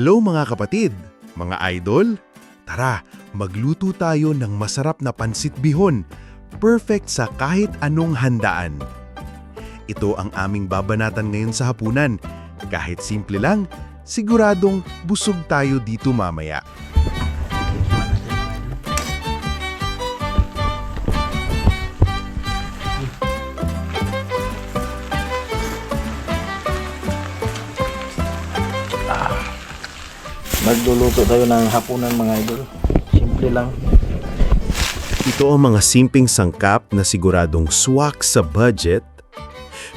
Hello mga kapatid, mga idol. Tara, magluto tayo ng masarap na pansit bihon. Perfect sa kahit anong handaan. Ito ang aming babanatan ngayon sa hapunan. Kahit simple lang, siguradong busog tayo dito mamaya. Magluluto tayo ng hapunan mga idol. Simple lang. Ito ang mga simping sangkap na siguradong swak sa budget.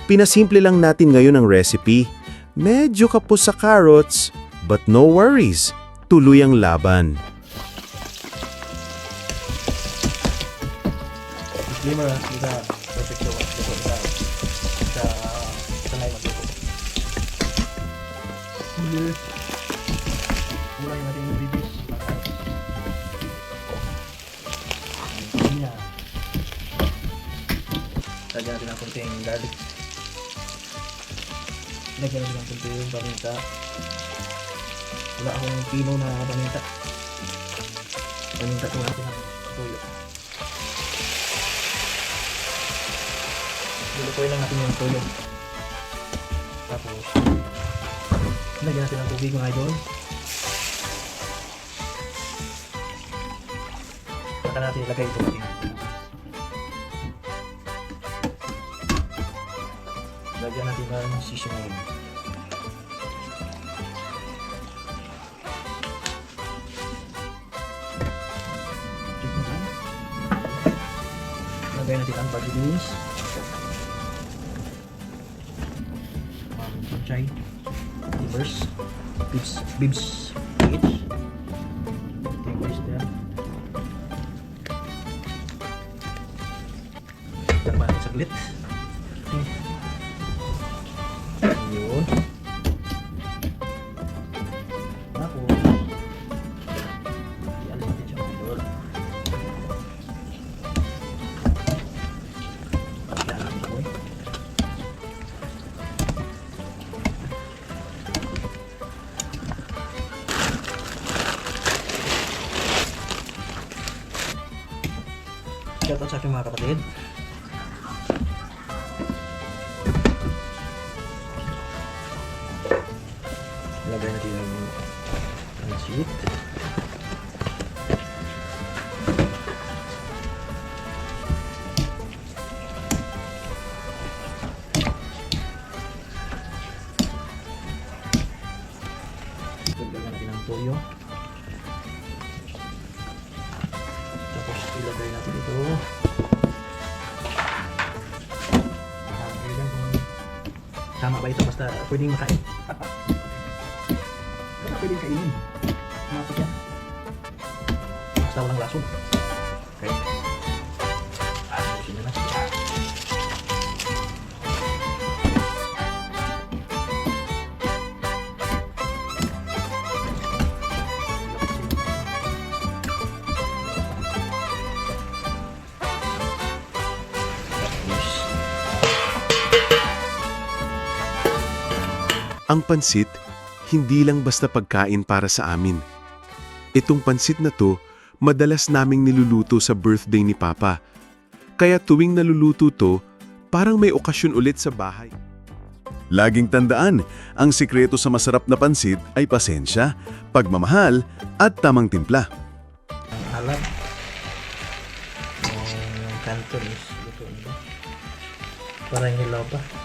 Pinasimple lang natin ngayon ang recipe. Medyo kapos sa carrots, but no worries. Tuloy ang laban. Hindi sa sa sanay magluto. Huli. Lagyan natin ng kunting garlic. Lagyan natin ng kunting paminta. Wala akong pino na paminta. Paminta ko natin ng tuyo. Lulutuin lang natin yung tuyo. Tapos, lagyan natin ng tubig mga idol. Saka natin ilagay ito Lagyan natin ng seasoning. Lagyan natin ang bagilins. um, panchay, livers, bibs, bibs, each. Yung oyster. Tama natin saglit. Shoutout sa aking mga kapatid. Lagay natin yung pansit. Lagyan natin ng toyo. Ilagay natin ito. Nakakailan kung tama ba ito basta pwedeng makain. Basta pwedeng kainin. Yan. Basta walang lason. Okay. Ang pansit, hindi lang basta pagkain para sa amin. Itong pansit na to, madalas naming niluluto sa birthday ni Papa. Kaya tuwing naluluto to, parang may okasyon ulit sa bahay. Laging tandaan, ang sikreto sa masarap na pansit ay pasensya, pagmamahal at tamang timpla. ang alat. Yung kanto is nila. Parang hilaw pa.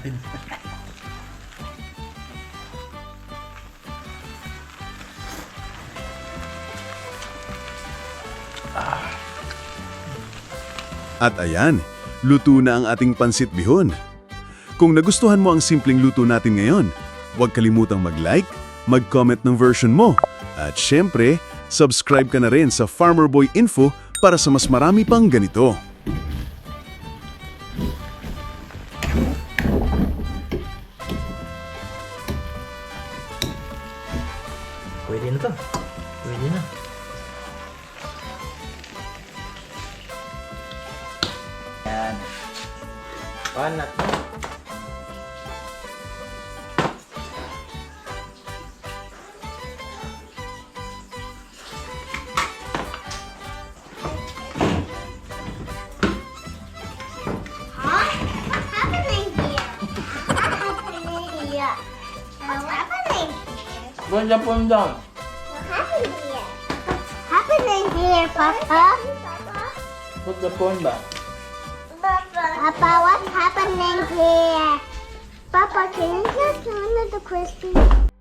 Natin. At ayan, luto na ang ating pansit bihon. Kung nagustuhan mo ang simpleng luto natin ngayon, huwag kalimutang mag-like, mag-comment ng version mo. At syempre, subscribe ka na rin sa Farmer Boy Info para sa mas marami pang ganito. Pwede na to. Pwede na. Yan. Panat na. Huh? What's happening here? Happening here, Papa? Put the phone back. Papa, what's happening here? Papa, can you just turn the crispy?